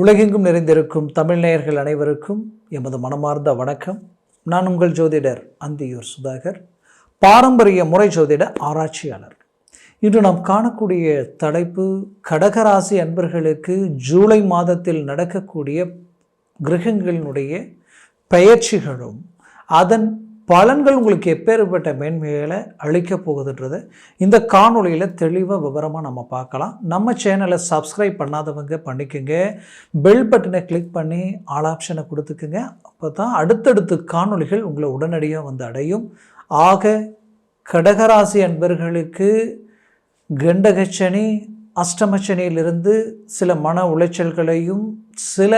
உலகெங்கும் நிறைந்திருக்கும் தமிழ்நேயர்கள் அனைவருக்கும் எமது மனமார்ந்த வணக்கம். நான் உங்கள் ஜோதிடர் அந்தியூர் சுதாகர் பாரம்பரிய முறை ஜோதிட ஆராய்ச்சியாளர். இன்று நாம் காணக்கூடிய தலைப்பு கடகராசி அன்பர்களுக்கு ஜூலை மாதத்தில் நடக்கக்கூடிய கிரகங்களினுடைய பெயர்ச்சிகளும் அதன் பலன்கள் உங்களுக்கு எப்பேற்பட்ட மேன்மைகளை அளிக்கப் போகுதுன்றதை இந்த காணொலியில் தெளிவாக விவரமாக நம்ம பார்க்கலாம். நம்ம சேனலை சப்ஸ்கிரைப் பண்ணாதவங்க பண்ணிக்கோங்க. பெல் பட்டனை கிளிக் பண்ணி ஆல் ஆப்ஷனை கொடுத்துக்குங்க. அப்போ தான் அடுத்தடுத்து காணொளிகள் உங்களை உடனடியாக வந்து அடையும். ஆக கடகராசி அன்பர்களுக்கு கண்டகச்சனி அஷ்டமச்சனியிலிருந்து சில மன உளைச்சல்களையும் சில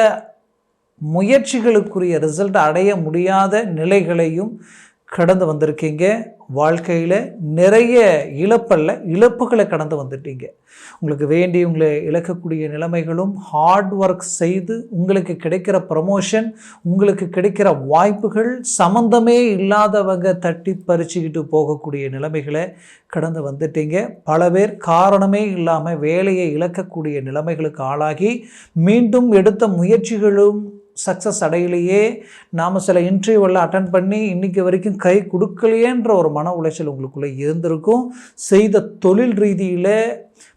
முயற்சிகளுக்குரிய ரிசல்ட் அடைய முடியாத நிலைகளையும் கடந்து வந்திருக்கீங்க. வாழ்க்கையில் நிறைய இழப்பல்ல இழப்புகளை கடந்து வந்துட்டீங்க. உங்களுக்கு வேண்டி உங்களை இழக்கக்கூடிய நிலைமைகளும் ஹார்ட் ஒர்க் செய்து உங்களுக்கு கிடைக்கிற ப்ரமோஷன் உங்களுக்கு கிடைக்கிற வாய்ப்புகள் சம்மந்தமே இல்லாதவங்க தட்டி பறிச்சுக்கிட்டு போகக்கூடிய நிலைமைகளை கடந்து வந்துட்டீங்க. பல பேர் காரணமே இல்லாமல் வேலையை இழக்கக்கூடிய நிலைமைகளுக்கு ஆளாகி மீண்டும் எடுத்த முயற்சிகளும் சக்ஸஸ் அடையிலேயே நாம் சில இன்டர்வியூவெல்லாம் அட்டன் பண்ணி இன்றைக்கி வரைக்கும் கை கொடுக்கலையேன்ற ஒரு மன உளைச்சல் உங்களுக்குள்ளே இருந்திருக்கும். செய்த தொழில் ரீதியில்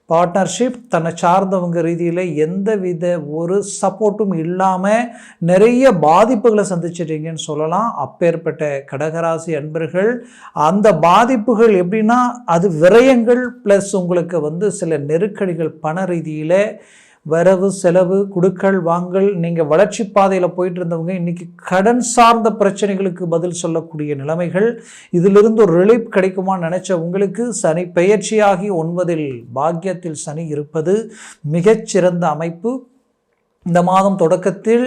பார்ட்னர்ஷிப் தன்னை சார்ந்தவங்க ரீதியில் எந்த வித ஒரு சப்போர்ட்டும் இல்லாமல் நிறைய பாதிப்புகளை சந்திச்சிட்டீங்கன்னு சொல்லலாம். அப்பேற்பட்ட கடகராசி அன்பர்கள் அந்த பாதிப்புகள் எப்படின்னா அது விரயங்கள் ப்ளஸ் உங்களுக்கு வந்து சில நெருக்கடிகள் பண ரீதியில் வரவு செலவு குடுக்கல் வாங்கல் நீங்கள் வளர்ச்சி பாதையில் போயிட்டு இருந்தவங்க இன்றைக்கி கடன் சார்ந்த பிரச்சனைகளுக்கு பதில் சொல்லக்கூடிய நிலைமைகள். இதிலிருந்து ஒரு ரிலீஃப் கிடைக்குமான்னு நினச்ச உங்களுக்கு சனி பெயர்ச்சியாகி ஒன்பதில் பாக்கியத்தில் சனி இருப்பது மிகச்சிறந்த அமைப்பு. இந்த மாதம் தொடக்கத்தில்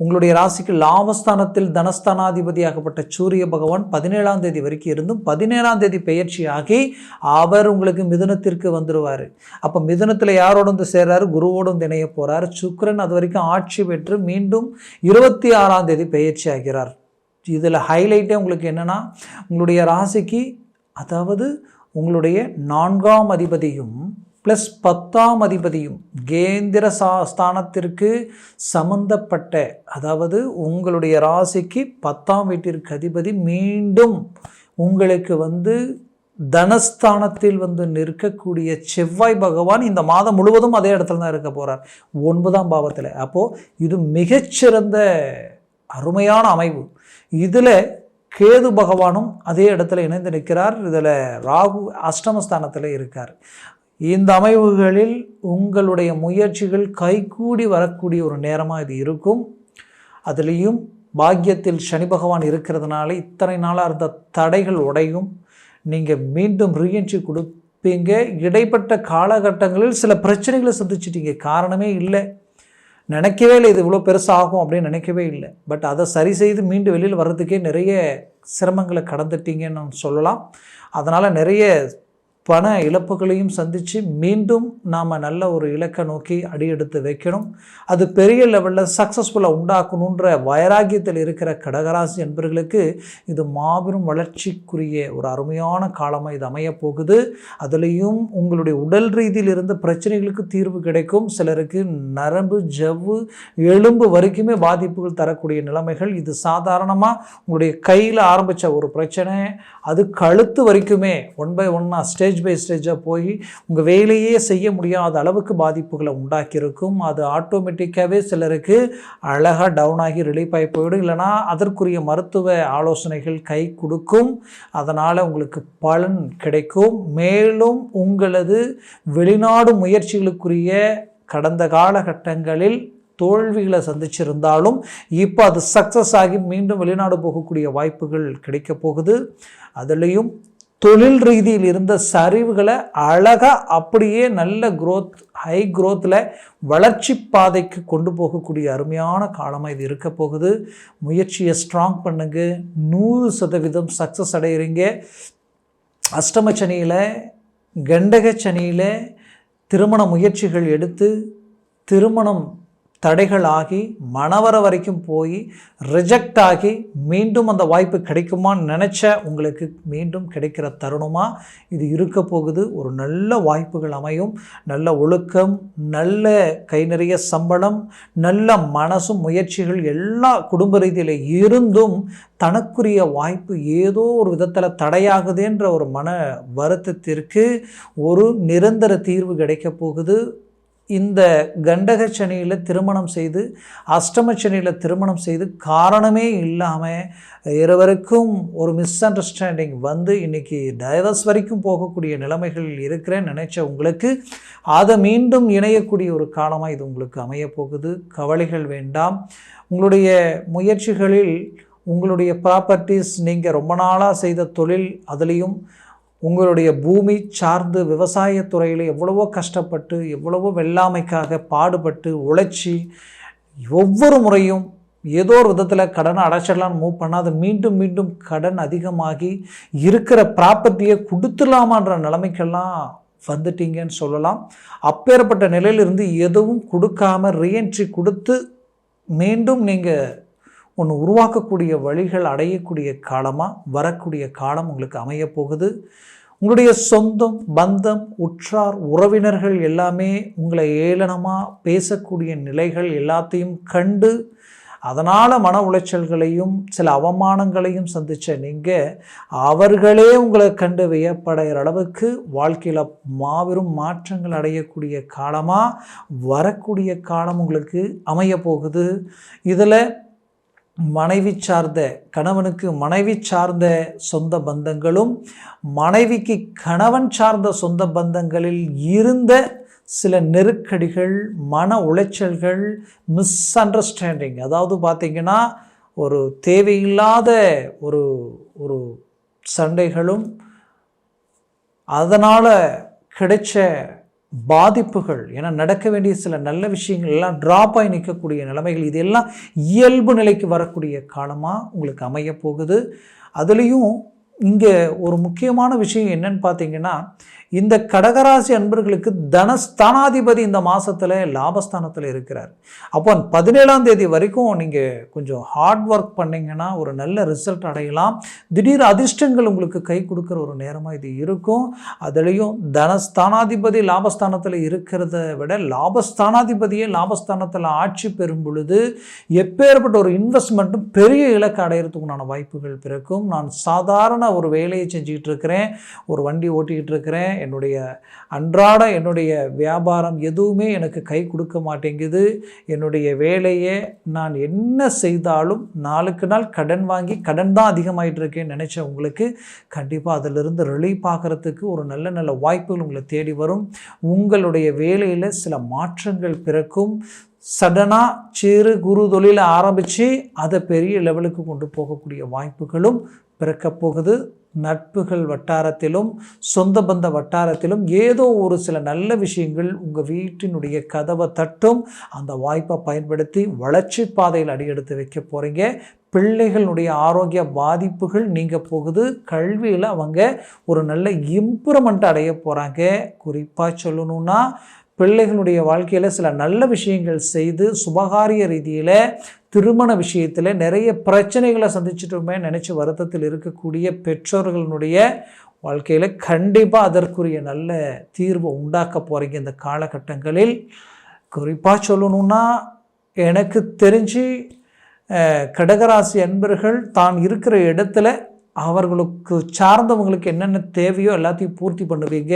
உங்களுடைய ராசிக்கு லாபஸ்தானத்தில் தனஸ்தானாதிபதியாகப்பட்ட சூரிய பகவான் பதினேழாம் தேதி வரைக்கும் இருந்தும் பதினேழாம் தேதி பெயர்ச்சியாகி அவர் உங்களுக்கு மிதுனத்திற்கு வந்துடுவார் அப்போ மிதுனத்தில் யாரோடு வந்து சேர்றாரு? குருவோடு வந்து இணைய போகிறார் சுக்கரன் அது வரைக்கும் ஆட்சி பெற்று மீண்டும் இருபத்தி ஆறாம் தேதி பெயர்ச்சி ஆகிறார் இதில் ஹைலைட்டே உங்களுக்கு என்னென்னா உங்களுடைய ராசிக்கு அதாவது உங்களுடைய நான்காம் அதிபதியும் ப்ளஸ் பத்தாம் அதிபதியும் கேந்திர சா ஸ்தானத்திற்கு சம்பந்தப்பட்ட அதாவது உங்களுடைய ராசிக்கு பத்தாம் வீட்டிற்கு அதிபதி மீண்டும் உங்களுக்கு வந்து தனஸ்தானத்தில் வந்து நிற்கக்கூடிய செவ்வாய் பகவான் இந்த மாதம் முழுவதும் அதே இடத்துல தான் இருக்க போகிறார் ஒன்பதாம் பாவத்தில். அப்போது இது மிகச்சிறந்த அருமையான அமைவு. இதில் கேது பகவானும் அதே இடத்துல இணைந்து நிற்கிறார். இதில் ராகு அஷ்டமஸ்தானத்தில் இருக்கார். இந்த அமைவுகளில் உங்களுடைய முயற்சிகள் கைகூடி வரக்கூடிய ஒரு நேரமாக இது இருக்கும். அதுலேயும் பாக்கியத்தில் சனி பகவான் இருக்கிறதுனால இத்தனை நாளாக இருந்த தடைகள் உடையும். நீங்கள் மீண்டும் ரீஎன்ட்ரி கொடுப்பீங்க. இடைப்பட்ட காலகட்டங்களில் சில பிரச்சனைகளை சந்திச்சிட்டீங்க. காரணமே இல்லை. நினைக்கவே இல்லை இது இவ்வளோ பெருசாகும் அப்படின்னு நினைக்கவே இல்லை. பட் அதை சரி செய்து மீண்டும் வெளியில் வர்றதுக்கே நிறைய சிரமங்களை கடந்துட்டீங்கன்னு சொல்லலாம். அதனால் நிறைய பண இழப்புகளையும் சந்தித்து மீண்டும் நாம் நல்ல ஒரு இலக்கை நோக்கி அடியெடுத்து வைக்கணும். அது பெரிய லெவலில் சக்ஸஸ்ஃபுல்லாக உண்டாக்கணுன்ற வைராகியத்தில் இருக்கிற கடகராசி என்பர்களுக்கு இது மாபெரும் வளர்ச்சிக்குரிய ஒரு அருமையான காலமாக இது அமையப்போகுது அதுலேயும் உங்களுடைய உடல் ரீதியில் இருந்த பிரச்சனைகளுக்கு தீர்வு கிடைக்கும். சிலருக்கு நரம்பு ஜவ்வு எலும்பு வரைக்குமே பாதிப்புகள் தரக்கூடிய நிலைமைகள். இது சாதாரணமாக உங்களுடைய கையில் ஆரம்பித்த ஒரு பிரச்சனை. அது கழுத்து வரைக்குமே ஒன் பை ஒன்னாக ஸ்டேஜ் ஸ்டேஜ் பை ஸ்டேஜாக போய் உங்கள் வேலையே செய்ய முடியாத அளவுக்கு பாதிப்புகளை உண்டாக்கியிருக்கும். அது ஆட்டோமேட்டிக்காகவே சிலருக்கு அழகாக டவுன் ஆகி ரிலீஃப் ஆகி போயிடும். இல்லைனா அதற்குரிய மருத்துவ ஆலோசனைகள் கை கொடுக்கும். அதனால் உங்களுக்கு பலன் கிடைக்கும். மேலும் உங்களது வெளிநாடு முயற்சிகளுக்குரிய கடந்த காலகட்டங்களில் தோல்விகளை சந்திச்சிருந்தாலும் இப்போ அது சக்ஸஸ் ஆகி மீண்டும் வெளிநாடு போகக்கூடிய வாய்ப்புகள் கிடைக்க போகுது. அதுலேயும் தொழில் ரீதியில் இருந்த சரிவுகளை அழகாக அப்படியே நல்ல க்ரோத் ஹை க்ரோத்தில் வளர்ச்சி பாதைக்கு கொண்டு போகக்கூடிய அருமையான காலமாக இது இருக்க போகுது. முயற்சியை ஸ்ட்ராங் பண்ணுங்க. நூறு சதவீதம் சக்ஸஸ் அடைகிறீங்க அஷ்டம சனியில் கண்டக சனியில் திருமண முயற்சிகள் எடுத்து திருமணம் தடைகளாகி மணவர வரைக்கும் போய் ரிஜெக்ட் ஆகி மீண்டும் அந்த வாய்ப்பு கிடைக்குமான்னு நினச்ச உங்களுக்கு மீண்டும் கிடைக்கிற தருணமாக இது இருக்க போகுது. ஒரு நல்ல வாய்ப்புகள் அமையும். நல்ல ஒழுக்கம் நல்ல கை நிறைய சம்பளம் நல்ல மனசும் முயற்சிகள் எல்லா குடும்ப ரீதியில் இருந்தும் தனக்குரிய வாய்ப்பு ஏதோ ஒரு விதத்தில் தடையாகுதுன்ற ஒரு மன வருத்தத்திற்கு ஒரு நிரந்தர தீர்வு கிடைக்க போகுது. இந்த கண்டக சனியில் திருமணம் செய்து அஷ்டம சனியில் திருமணம் செய்து காரணமே இல்லாமல் இருவருக்கும் ஒரு மிஸ் அண்டர்ஸ்டாண்டிங் வந்து இன்றைக்கி டைவர்ஸ் வரைக்கும் போகக்கூடிய நிலைமைகள் இருக்கிறேன்னு நினச்ச உங்களுக்கு அதை மீண்டும் இணையக்கூடிய ஒரு காலமாக இது உங்களுக்கு அமையப்போகுது கவலைகள் வேண்டாம். உங்களுடைய முயற்சிகளில் உங்களுடைய ப்ராப்பர்ட்டிஸ் நீங்கள் ரொம்ப நாளாக செய்த தொழில் அதுலேயும் உங்களுடைய பூமி சார்ந்து விவசாயத்துறையில் எவ்வளவோ கஷ்டப்பட்டு எவ்வளவோ வெள்ளாமைக்காக பாடுபட்டு உழைச்சி ஒவ்வொரு முறையும் ஏதோ ஒரு விதத்தில் கடனை அடைச்சிடலான்னு மூவ் பண்ணால் அது மீண்டும் மீண்டும் கடன் அதிகமாகி இருக்கிற ப்ராப்பர்ட்டியை கொடுத்துடலாமான்ற நிலைமைக்கெல்லாம் வந்துட்டீங்கன்னு சொல்லலாம். அப்பேற்பட்ட நிலையிலிருந்து எதுவும் கொடுக்காம ரீஎன்ட்ரி கொடுத்து மீண்டும் நீங்கள் ஒன்று உருவாக்கக்கூடிய வழிகள் அடையக்கூடிய காலமாக வரக்கூடிய காலம் உங்களுக்கு அமையப்போகுது. உங்களுடைய சொந்தம் பந்தம் உற்றார் உறவினர்கள் எல்லாமே உங்களை ஏளனமாக பேசக்கூடிய நிலைகள் எல்லாத்தையும் கண்டு அதனால் மன உளைச்சல்களையும் சில அவமானங்களையும் சந்தித்த நீங்கள் அவர்களே உங்களை கண்டு வியப்படைகிற அளவுக்கு வாழ்க்கையில் மாபெரும் மாற்றங்கள் அடையக்கூடிய காலமாக வரக்கூடிய காலம் உங்களுக்கு அமைய போகுது இதில் மனைவி சார்ந்த கணவனுக்கு மனைவி சார்ந்த சொந்த பந்தங்களும் மனைவிக்கு கணவன் சார்ந்த சொந்த பந்தங்களில் இருந்த சில நெருக்கடிகள் மன உளைச்சல்கள் மிஸ் அண்டர்ஸ்டாண்டிங் அதாவது பார்த்திங்கன்னா ஒரு தேவையில்லாத ஒரு ஒரு சண்டைகளும் அதனால் கிடைச்ச பாதிப்புகள் ஏன்னா நடக்க வேண்டிய சில நல்ல விஷயங்கள் எல்லாம் ட்ராப் ஆகி நிற்கக்கூடிய நிலைமைகள் இதெல்லாம் இயல்பு நிலைக்கு வரக்கூடிய காலமாக உங்களுக்கு அமைய போகுது. அதுலேயும் இங்கே ஒரு முக்கியமான விஷயம் என்னன்னு பார்த்தீங்கன்னா இந்த கடகராசி அன்பர்களுக்கு தனஸ்தானாதிபதி இந்த மாதத்தில் லாபஸ்தானத்தில் இருக்கிறார். அப்போ பதினேழாம் தேதி வரைக்கும் நீங்கள் கொஞ்சம் ஹார்ட் ஒர்க் பண்ணிங்கன்னா ஒரு நல்ல ரிசல்ட் அடையலாம். திடீர் அதிர்ஷ்டங்கள் உங்களுக்கு கை கொடுக்குற ஒரு நேரமாக இது இருக்கும். அதுலேயும் தனஸ்தானாதிபதி லாபஸ்தானத்தில் இருக்கிறத விட லாபஸ்தானாதிபதியே லாபஸ்தானத்தில் ஆட்சி பெறும் பொழுது எப்பேற்பட்ட ஒரு இன்வெஸ்ட்மெண்ட்டும் பெரிய இலக்கு அடையிறதுக்குண்டான வாய்ப்புகள் பிறக்கும். நான் சாதாரண ஒரு வேலையை செஞ்சுக்கிட்டு இருக்கிறேன் ஒரு வண்டி ஓட்டிக்கிட்டு இருக்கிறேன் என்னுடைய அன்றாட என்னுடைய வியாபாரம் எதுவுமே எனக்கு கை கொடுக்க மாட்டேங்குது. என்னுடைய வேலையை நான் என்ன செய்தாலும் நாளுக்கு நாள் கடன் வாங்கி கடன் தான் அதிகமாகிட்டு இருக்கேன்னு நினச்ச உங்களுக்கு கண்டிப்பாக அதிலிருந்து ரிலீஃப் ஆகிறதுக்கு ஒரு நல்ல நல்ல வாய்ப்புகள் உங்களை தேடி வரும். உங்களுடைய வேலையில் சில மாற்றங்கள் பிறக்கும். சடனாக சிறு குரு தொழிலை ஆரம்பித்து அதை பெரிய லெவலுக்கு கொண்டு போகக்கூடிய வாய்ப்புகளும் பிறக்கப் போகுது. நட்புகள் வட்டாரத்திலும் சொந்த பந்த வட்டாரத்திலும் ஏதோ ஒரு சில நல்ல விஷயங்கள் உங்கள் வீட்டினுடைய கதவை தட்டும். அந்த வாய்ப்பை பயன்படுத்தி வளர்ச்சி பாதையில் அடியெடுத்து வைக்க போகிறீங்க பிள்ளைகளுடைய ஆரோக்கிய பாதிப்புகள் நீங்க போகுது. கல்வியில் அவங்க ஒரு நல்ல இம்ப்ரூவ்மெண்ட் அடைய போகிறாங்க குறிப்பாக சொல்லணும்னா பிள்ளைகளுடைய வாழ்க்கையில் சில நல்ல விஷயங்கள் செய்து சுபகாரிய ரீதியில் திருமண விஷயத்தில் நிறைய பிரச்சனைகளை சந்திச்சிட்டோமே நினச்சி வருத்தத்தில் இருக்கக்கூடிய பெற்றோர்களுடைய வாழ்க்கையில் கண்டிப்பாக அதற்குரிய நல்ல தீர்வு உண்டாக்க போகிறீங்க இந்த காலகட்டங்களில். குறிப்பாக சொல்லணுன்னா எனக்கு தெரிஞ்சு கடகராசி அன்பர்கள் தான் இருக்கிற இடத்துல அவர்களுக்கு சார்ந்தவங்களுக்கு என்னென்ன தேவையோ எல்லாத்தையும் பூர்த்தி பண்ணுவீங்க.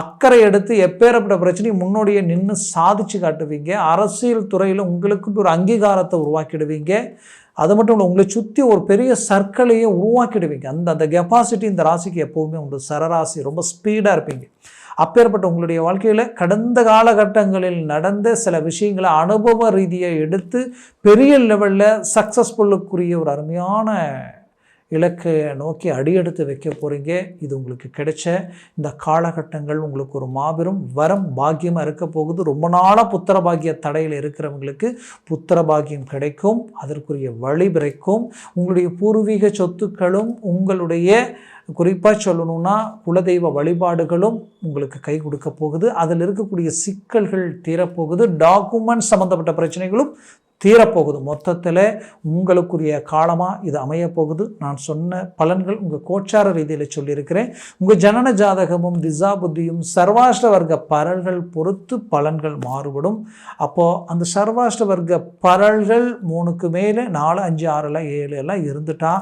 அக்கறை எடுத்து எப்பேறப்பட்ட பிரச்சனையும் முன்னோடியே நின்று சாதிச்சு காட்டுவீங்க. அரசியல் துறையில் உங்களுக்குன்னு ஒரு அங்கீகாரத்தை உருவாக்கிடுவீங்க. அது மட்டும் இல்லை உங்களை சுற்றி ஒரு பெரிய சர்க்கிளையே உருவாக்கிடுவீங்க. அந்த அந்த கெப்பாசிட்டி இந்த ராசிக்கு எப்போவுமே உண்டு. சரராசி ரொம்ப ஸ்பீடாக இருப்பீங்க. அப்பேற்பட்ட உங்களுடைய வாழ்க்கையில் கடந்த காலகட்டங்களில் நடந்த சில விஷயங்களை அனுபவ ரீதியை எடுத்து பெரிய லெவலில் சக்ஸஸ்ஃபுல்லுக்குரிய ஒரு அருமையான இலக்கை நோக்கி அடியெடுத்து வைக்க போகிறீங்க இது உங்களுக்கு கிடைச்ச இந்த காலகட்டங்கள் உங்களுக்கு ஒரு மாபெரும் வரம் பாக்கியமாக இருக்க போகுது. ரொம்ப நாளாக புத்திர பாக்கிய தடையில் இருக்கிறவங்களுக்கு புத்திர பாக்கியம் கிடைக்கும். அதற்குரிய வழி பிறக்கும். உங்களுடைய பூர்வீக சொத்துக்களும் உங்களுடைய குறிப்பாக சொல்லணும்னா குலதெய்வ வழிபாடுகளும் உங்களுக்கு கை கொடுக்க போகுது. அதில் இருக்கக்கூடிய சிக்கல்கள் தீரப்போகுது டாக்குமெண்ட் சம்மந்தப்பட்ட பிரச்சனைகளும் தீரப்போகுது. மொத்தத்தில் உங்களுக்குரிய காலமாக இது அமையப்போகுது. நான் சொன்ன பலன்கள் உங்கள் கோச்சார ரீதியில் சொல்லியிருக்கிறேன். உங்கள் ஜனன ஜாதகமும் திசா புத்தியும் சர்வாஷ்ட வர்க்க பரல்கள் பொறுத்து பலன்கள் மாறுபடும். அப்போது அந்த சர்வாஷ்ட வர்க்க பரல்கள் மூணுக்கு மேலே நாலு அஞ்சு ஆறுலாம் ஏழு எல்லாம் இருந்துட்டா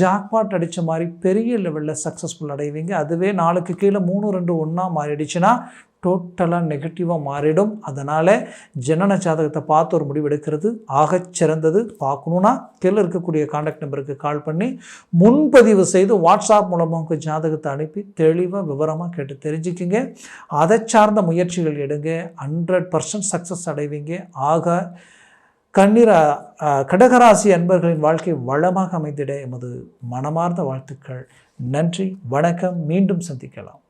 ஜாக்பாட் அடித்த மாதிரி பெரிய லெவலில் சக்ஸஸ்ஃபுல் அடைவீங்க. அதுவே நாளுக்கு கீழே மூணு ரெண்டு ஒன்றா மாறிடுச்சுன்னா டோட்டலாக நெகட்டிவாக மாறிடும். அதனால் ஜனன ஜாதகத்தை பார்த்து ஒரு முடிவு எடுக்கிறது. ஆகச் சிறந்தது. பார்க்கணுன்னா கீழே இருக்கக்கூடிய காண்டாக்ட் நம்பருக்கு கால் பண்ணி முன்பதிவு செய்து வாட்ஸ்அப் மூலமாக உங்கள் ஜாதகத்தை அனுப்பி தெளிவாக விவரமாக கேட்டு தெரிஞ்சுக்கிங்க. அதை சார்ந்த முயற்சிகள் எடுங்க. ஹண்ட்ரட் பர்சன்ட் சக்ஸஸ் அடைவீங்க. ஆக கண்ணீர கடகராசி அன்பர்களின் வாழ்க்கை வளமாக அமைந்திட எமது மனமார்ந்த வாழ்த்துக்கள். நன்றி. வணக்கம். மீண்டும் சந்திக்கலாம்.